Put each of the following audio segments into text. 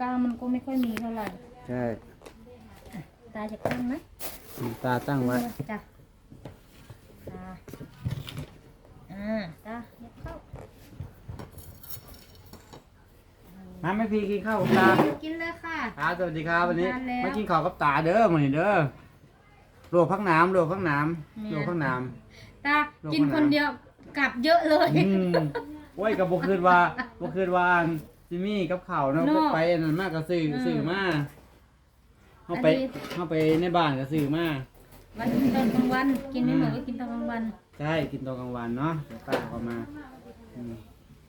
กลางมันก็ไม่ค่อยมีเท่าไหร่ใช่ตาจะตั้งไหมตาตั้งไว้จ้ะตาอ่าตาเย็บเข้ามาไม่พี่กินข้าวกับตากินเลยค่ะตาสวัสดีครับวันนี้ทานแล้วมากินข้าวกับตาเด้อมื้อนี้เด้อลวกพักน้ำลวกพักน้แม่ำลวกพักน้ตากินคนเดียวกลับเยอะเลยำอืมโอ้ยกับบ่คืนว่าบ่คืนว่า จิมี่กับข้าวเนาะเนาะไปอันนั้นมากก็ซื้ออืม ซื้อมาเฮาไปอันนี้เฮาไปในบ้านก็ซื้อมาวันตอนกลางวันกินไม่หมดก็กินตอนกลางวันใช่กินตอนกลางวันเนาะเดี๋ยวป้าเอามาอืม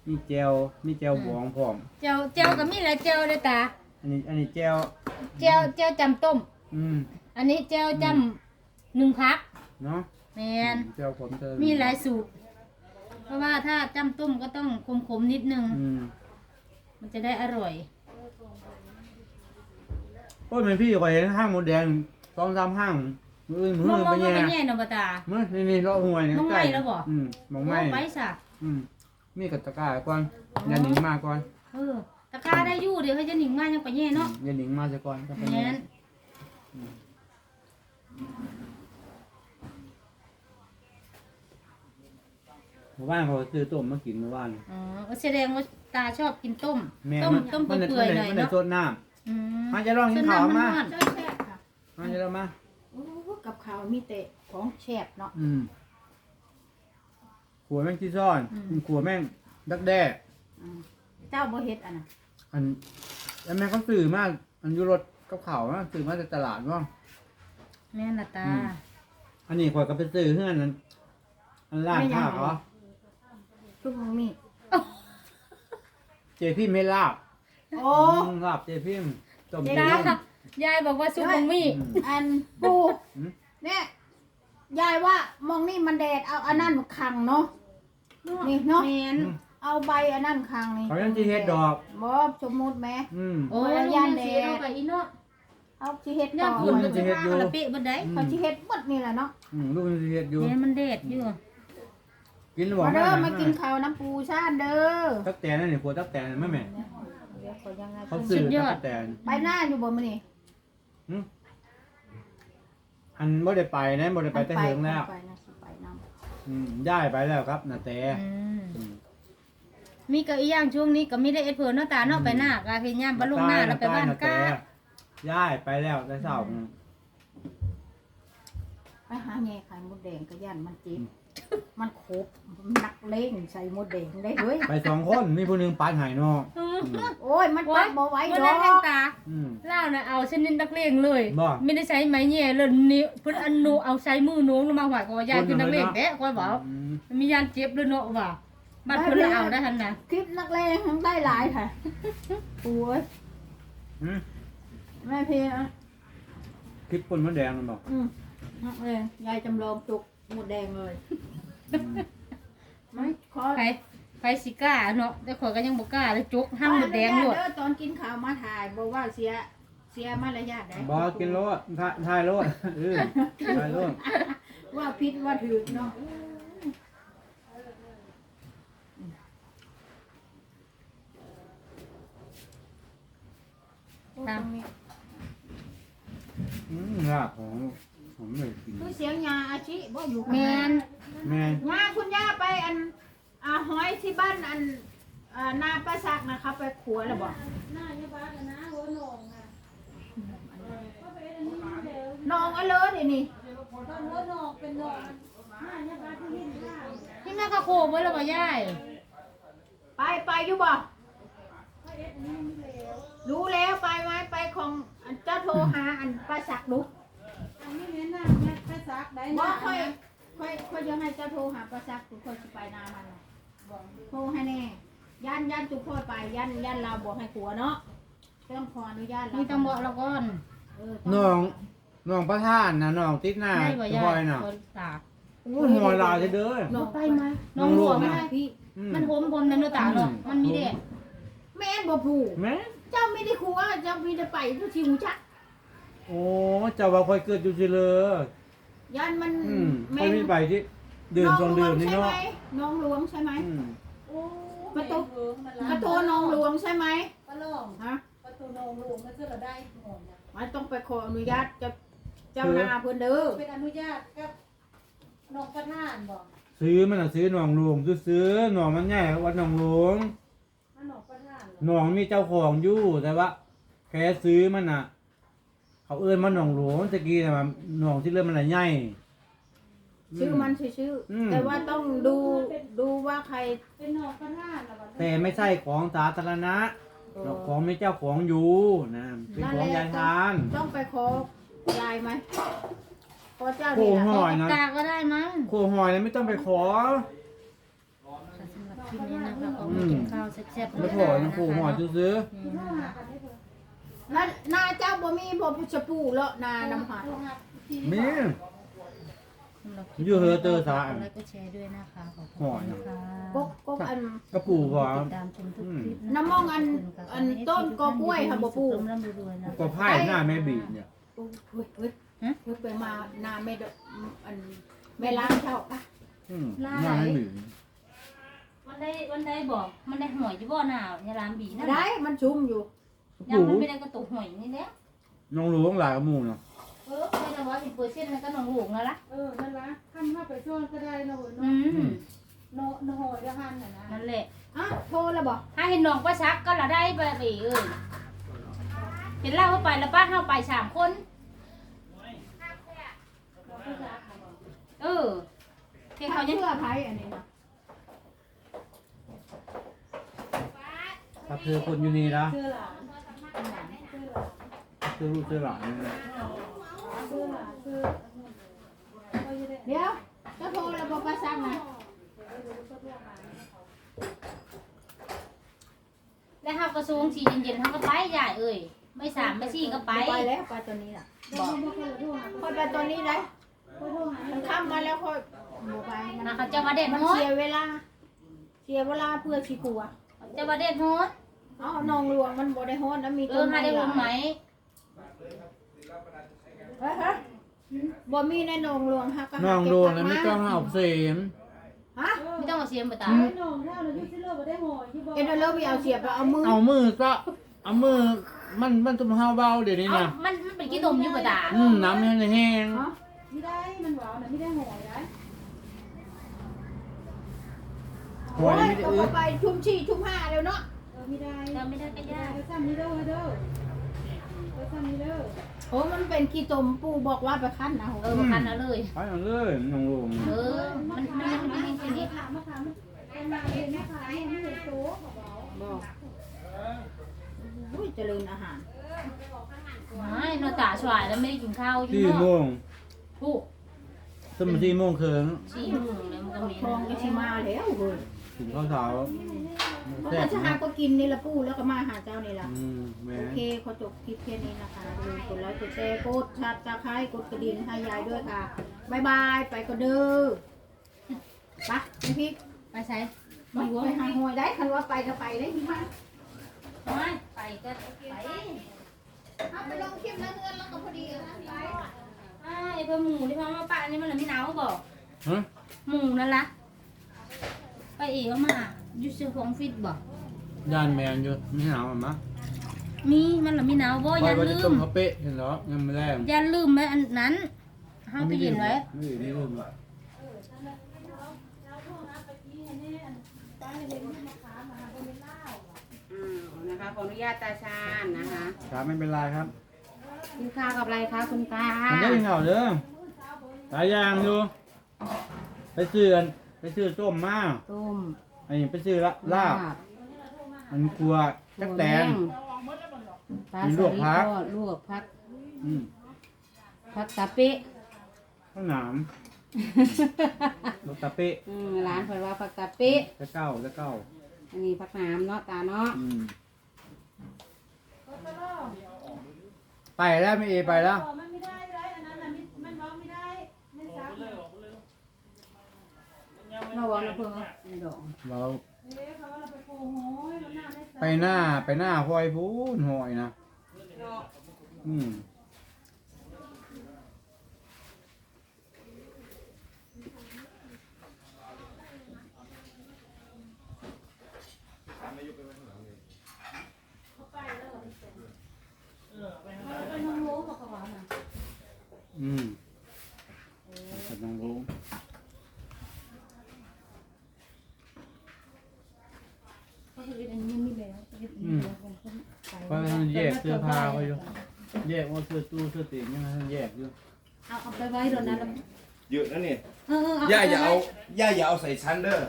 มีเจลมีเจลบองพร้อม เจียวเจียวก็มีหลายเจียวเลยตาอันนี้อันนี้เจลเจียวเจียวจำต้ม อืมอันนี้เจียวจำหนึ่งพักเนาะแมนเจลผมเจอมีหลายสูตร เพราะว่าถ้าจำต้มก็ต้องขมๆนิดนึง อืม มันจะได้อร่อย โอ้ยแม่พี่ข่อยเห็นห้างหมดแดงสองสามห้างมืออื่นมือมองไปมองแย่ไปแย่เนาะบ่ตา มือนี่นี่เลาะห่วยนี่มองใกล้ไหม้แล้วบ่ อืมมองไม่เอาไปซะอืมมีกับตะกร้าก่อนอย่าหนิงมาก่อนเออตะกร้าได้อยู่เดี๋ยวเขาจะหนิงมายังไปแย่เนาะอย่าหนิงมาซะก่อนก็ไปแมแย่นหมู่บ้านเขาซื้อต้มมากินเมื่อวาน อ๋อแสดงว่า ตาชอบกินต้ม แม่ต้มมันต้มมันเปื่อยๆหน่อยมันได้เนาะสดน้อืมำมาจะลองกินข้าวมาส้นใช่แซ่บค่ะมาจะลองมา โอ้กับข้าวมีแต่ของแซ่บเนาะ อืมขัวแม่งที่ซ่อนขัวแม่งดักแด้อืมเจ้าบ่เฮ็ดอันน่ะอันแล้วแม่เขาสื่อมากอันอยูรถกับเขาวนะสื่อมาจากตลาดว่า แม่นละตา อืม อันนี้ข่อยก็ไปซื้อเพื่อนนั้นอันล่างข้าวเขาทุกมื้อมี เจพิมให้ลาบโอ้อืมลาบเจพิมต้มเจตาพิมยายบอกว่าซุปบะหมี่อืม อันปูอืม เนี่ยยายว่ามองนี่มันแดดเอาอันนั้นคังเนาะนี่เนาะแมนเอาใบอันนั้นคังนี่เขายังจีเฮ็ดดอกบ่สมมุติแหมอืม โอ้ยย่าย่านนแดแดดด เอาไปอีเนาะเอาสิเฮ็ดย่าต่นอฝุ่นมัมันจะจะเฮ็ดอยู่มาละเปะบ่ได้เขาสิเฮ็ดหมดนี่แหละเนาะอืมลูกมันจะเฮ็ดอยู่แม่มันแดดอยู่ กินหรือเปล่ามาเด้อแมากินข้าวน้ำปูชาติเด้อ ตักแตนนั่นนี่ขัวตักแตนนั่นแม่แม่เดี๋ยวขอยังไงเขาซื้อตักแตนไปหน้าอยู่บ่มื้อนี้อืมอันบ่ได้ไปนะบ่ได้ไปแต่เหิงแล้ว ไปนะสิไปนำอืมย้ายไปแล้วครับนาแต่อืมอืมมีก็อีกอย่างช่วงนี้ก็มีได้เอ็ดเพิ่นเนาะตาเนาะไปหน้ากาเฮ็ดยามบรรลุหน้าแล้วไปบ้านก้าย้ายไปแล้วแต่เช้าอืมไปหาแง่ไข่มดแดงก็ย่านมันเจ็บ มันครบนักเลงใส่มดแดงได้เฮ้ยไปสองคนมีผู้หนึงปานหายเนาะอืม โอ้ยมันปักบ่ไหว้วันดนั้อนแห่งกตาอืม เล่าน่ะเอาชนิดนักเลงเลย บ่ไม่ได้ใช้ไม้แย่เลยนิ้วเพิ่นอันนูเอาใช้มือโน้มลงมาหวายก็ว่ายายคือนักเลงแท้ค่อยบอกอืมมันมียานเจ็บด้วยเนาะว่าบ้านเพิ่นละเอาได้ทันนะคลิปนักเลงทั้งได้หลายค่ะโอ้ยอืมแม่พี่อะคลิปปุ่นมะแดงมันบอกอืมนักเลงยายจำลองจุก มดแดงเลยอืมไม่ขอไปไปสิกล้าเนาะแต่ข่อยก็ยังบ่กล้าเลยจุกห้ามหมดแดงโลดเด้อตอนกินข้าวมาถ่ายบอกว่าเสียเสียมารยาทได้บอกกินโลดถ่ายถ่ายโลดเออถ่ายโลดว่าพิษว่าถือเนาะตามอืมลาบของผมเลยกินคือเสียงยาอาชิ บ่อยู่กับแมนแม่ยาคุณย่าไปอันอ่าหอยที่บ้านอันอ่านาประสักนะครับไปขัวแล้วบ่น้องอเลิศนี่นี่ที่แม่ก็โคบ่แล้วบ่ยายไปไปอยู่บ่รู้แล้วไปไหมไปของอันเจ้าโทรหาอันประสักดู อันนี้แม่น่าแม่ไป ซักได้บ่นะค่อยค่อยค่อยจะให้เจ้าโทรหาประสักทุกคนสิไปนามันน่ะโทรให้แน่ย่านย่านทุกคนไปย่านย่านเราบอกให้ขัวเนาะต้องขออนุญาตเรามีต้องบอกเราก่อนเออน้องน้องประธานนะน้องติดหน้าได้บ่จะยาบ่อยยน่ะคนตาโอ้ยหอยลายเด้อ น้องไปมาน้องหลวงน้องหลวงไหมนะพี่ อืมันโหมผมในเนื้อตาเนาะมันมีเด็ดแม่นบ่ผูกแม่เจ้าไม่ได้ขัวเจ้ามีแต่ไปทุกทีหูจักโอ้เจ้าว่าคอยเกิดอยู่สิเลย ย่านมันอืมแม่ค่อยมีใบที่เดินตรงเดินนี่ใช่เนาะไหมน้องหลวงใช่ไหม อืมโอ้ประตูเวิร์กมันกระโตน้องหลวงใช่ไหมปลาล่องฮะประตูหลวงมาเชื่อเราได้หอมนะมันต้องไปขออนุญาตเจ้าเจ้านาเพิ่นเด้อเป็นอนุญาตกับน้องประธานบอกซื้อมันน่ะซื้อหนองหลวงซื้อๆหนองมันใหญ่กว่าวัดหนองหลวงถ้าน้องประธานเหรอหนองมีเจ้าของอยู่แต่ว่าแค่ซื้อมันน่ะ เขาเอื้อนมันหนองหลวงตะกี้น่ะมันหนองที่เริ่มมันน่ะใหญ่ ชื่อมันชื่ออืมๆแต่ว่าต้องดูดูว่าใครเป็นน้องประธานเหรอวะแต่ไม่ใช่ของสาธารณะเออของมีเจ้าของอยู่นะเป็นของยายทาน ต้องไปขอยายไหมขอเจ้าโอ้นี่โหแหละหน่อยนะตาก็ได้มั้งโคหอยนะไม่ต้องไปขอ สำหรับคลิปนี้นะคะก็มากินข้าวแซ่บๆไม่ขอนะโคหอยซื้อนี่นะคะนานาเจ้าบ่มีบ่จะปลูกแล้วนาน้ำหาดๆมีสำหรับคอลิปยู่เหอะเจอสากดไลค์กดแชร์ด้วยนะคะขอบคุณหอยนะคะกกกกอัน กระปูก่อนติดตามชมทุกคลิปะคะน้ำมองอันอันต้นกอกล้วยค่ะบ่ปลูกร่ำรวยๆนะก็ไพ่หน้าแม่บีเนี่ย โอ้ยเฮ้ยเฮ้ยฮะ เฮ้ยไปมานาแม่ดอันแม่ล้างเจ้าปะอืมหน้าแม่บีวันได้วันได้บอกมันได้หอยที่บ่อหนาวในร้านบีนะได้มันชุ่มอยู่กระ ยังปูมันไม่ได้กระตุกหอยนี่แหละน้องหลวงหลายกระหมูเนาะเออไม่ได้ว่าสิบเปอร์เซ็นต์แล้วก็น้องหลวงแล้วล่ะเออนั่นละขั้นมาไปช่วงก็ได้นะเว้ยอืเนาะมโนโนโหยหันน่ะนะนั่นแหละอะโทรแล้วบ่ถ้าเห็นน้องป้าชักก็ละได้ไปบีเอ้ยเห็นเล่าเข้าไปแล้วป้าเข้าไปสามคนเออเที่เขาเขายังเชื่อไผอันนี้นะถ้าเธอคนอยู่นี่นะเชื่อหลาน เธอรู้เธอหลานนี่นะเชื่อหลานเชื่อก็ยังได้เดี๋ยวเจ้าโทรแล้วบ่ประซักนะแล้วเขากระทรวงสีเย็นๆเขาก็ไปใหญ่เอ้ยไม่สามไม่สี่ก็ไปไปแล้วไปตัวนี้ล่ะบอกบอกเขาโทรหาค่อยไปตัวนี้เลยเขาโทรหามันข้ามมาแล้วค่อยบ่ไปมันนะเขาจะมาเด็ดมันฮอเสีดยเวลา เสียเวลาเพื่อสิกลัวจะมาเด็ดฮอดเอ้าน้องหลวงมันบ่ได้ฮ้อนนะมีเอต้อนมาไม้ได้หลลางไหมยเฮ้ยเฮ้ย บ่มีในน้องหลวงฮักก็น้องหลวงแล้วไม่ต้องเอาเสียมฮะไม่ต้องมาเสียมไปตาไอ้น้องเท่าเลยยุ่งสิเลิกบ่ได้หอยที่บอกเอ็นเอาเลิกไปเอาเสียบไปเอามือเอามือก็เอามือมันมันตุ้มเฮาเบาเดี๋ยวนี้เอานะมันมันเป็นขี้ตมอยู่ปะตาอืมน้ำมันแห้งฮะไม่ได้มันหวานน่ะไม่ได้หอยได้หอยโอ้ยไม่ได้ก็อึบ่ดไปชุ่มชี่ชุ่มห้าแล้วเนาะเออไม่ได้จำไม่ได้ก็ยาก ไปซ้ำนี้เด้อเด้อไปซ้ำนี้เด้อ โอ้มันเป็นขี้ตมปู่บอกว่าไปคั้นนะเออมาคันเอาเลย ไปเอาเลยน้องหลวงเออ มันมันมันเป็นแค่นี้ถามมาถามเป็นมาเห็นไหมคะเนี่ยไม่เห็นโต๊ะเขาบอกบอกอุ้ยเจริญอาหารไม่นอนตาสวายแล้วไม่ได้กินข้าวอยู่สี่เนาะโมงผู้สมสี่โมงครึ่งสี่โมงเลยมันก็มีทองก็ชิมาแล้วเฮ้ย ถึงข้าวเช้ามันแซ่ก็บจะหานะก็กินนี่ละปู่แล้วก็มาหาเจ้านี่ละอืมแหม่โอเคขอจบคลิปแค่นี้นะคะอย่าลืมกดไลค์กดแชร์กดชัดตะไคร้กดกระดิ่งให้ยายด้วยค่ะบายบายไปก็เด้อไปพี่พี่ไปใช้ไปไปหาหวยได้คันว่าไปก็ไปได้ที่มาไม่ไปก็ไปเอาไปลงคลิปแล้วเงินแล้วก็พอดีกันนะไปอ่าไอ้เพื่อหมูที่พ่อมาป่านี่มันละไม่หนาวบอกฮะ หมูนั่นละ ไปเอ๋เอามาอยู่เสื้อของฟิตบอกย่านแมนอยู่ไม่หนาวอะมะมีมันละไม่หนาวบ่ไปอย่าว่าจะลืต้มมข้าวเป๊ะเห็นเหรอยังไม่แรงอย่าลืมไว้อันนั้นห้ามไปยินไว้ไม่ได้ไม่ลืมว่ะอืมนะคะขออนุญาตตาชาญนะคะครับไม่เป็นไรครับกินข้าวกับอะไรคะคุณตามันได้ยินข่าวเด้อตายยางดูไปซื้ออันไป ซื้อส้มมาต้มอันนี้ไปซื้อละลาบอันครัวจักแตน ปลามีสลวกลิดผักทอดลวกพักอืมพักตะเป๊ะ ข้าวหนามรสตะเป๊ะอืมร้านเพิ่นว่าพักตะเป๊ะ จะเก้าจะเก้าอันนี้พักน้ำเนาะตาเนาะอืมไปแล้วไม่เอไปแล้วมันไม่ได้ไรอันนั้นน่ะมันร้องไม่ได้ไม่ซักเลย เราวางเราเพิ่งไม่ดอกเราเอ๊ะเขาว่าเราไปโกงโหยมันน่าไม่ซักไปหน้าไปหน้าหอยพูนหอยนะ อืม เพราะท่า นแยกเสื้อผ้าเขาอยู่แยกว่าเสื้อตู้เสื้อตีนยังไงท่านแยกอยู่เอาเอาไปไว้โดนนั้นแล้วเยอะนะนี่เออเออเอาย่าไปอย่าไว้เอาย่าอย่าเอาใส่ชั้นเด้อ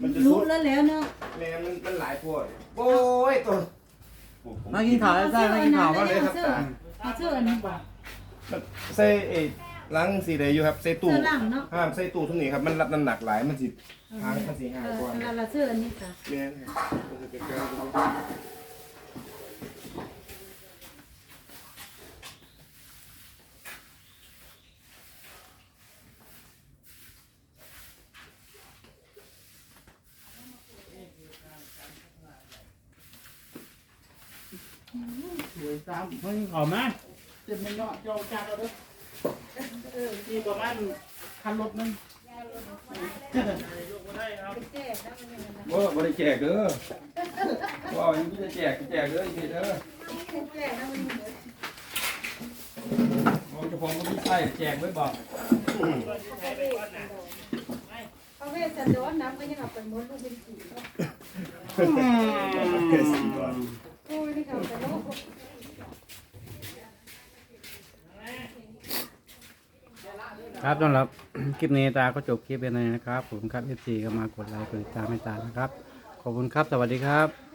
มันจะรู้สุดแล้วแล้วเนาะแม่มันมันหลายพวดโอ้ยตัวผมผมมากินข้าวได้ได้มากินข้าวมามาเลยครับตาเอาเสื้ออันนี้บ่มันใส่เอ้ล้างสีใดอยู่ครับใส่ตู้เสื้อล่างเนาะห้ามใส่ตู้ทุกนี้ครับมันรับน้ำหนักหลายมันสิหางมันสิหายเออกว่าเอาเสื้ออันนี้จ้ะแม่นครับ มากินข้าวไหมเจ็บมันเนาะเจ้าจานเราเด้อเออมีประมาณคันรถนึงว่าบริแจกเด้อว่าอย่างนี้จะแจกแจกเด้ออีกเด้อผมจะผมก็ไม่ใช่แจกไว้บอกเอาเวสันดรน้ำก็ยังเอาไปมดลูกเป็นสีโอ้ยนี่เขาจะโลก ครับสำหรับคลิปนี้ตาก็จบคลิปไปเลยนะครับ ผมครับ FC ก็มากดไลค์กดติดตามให้ตานะครับ ขอบคุณครับ สวัสดีครับ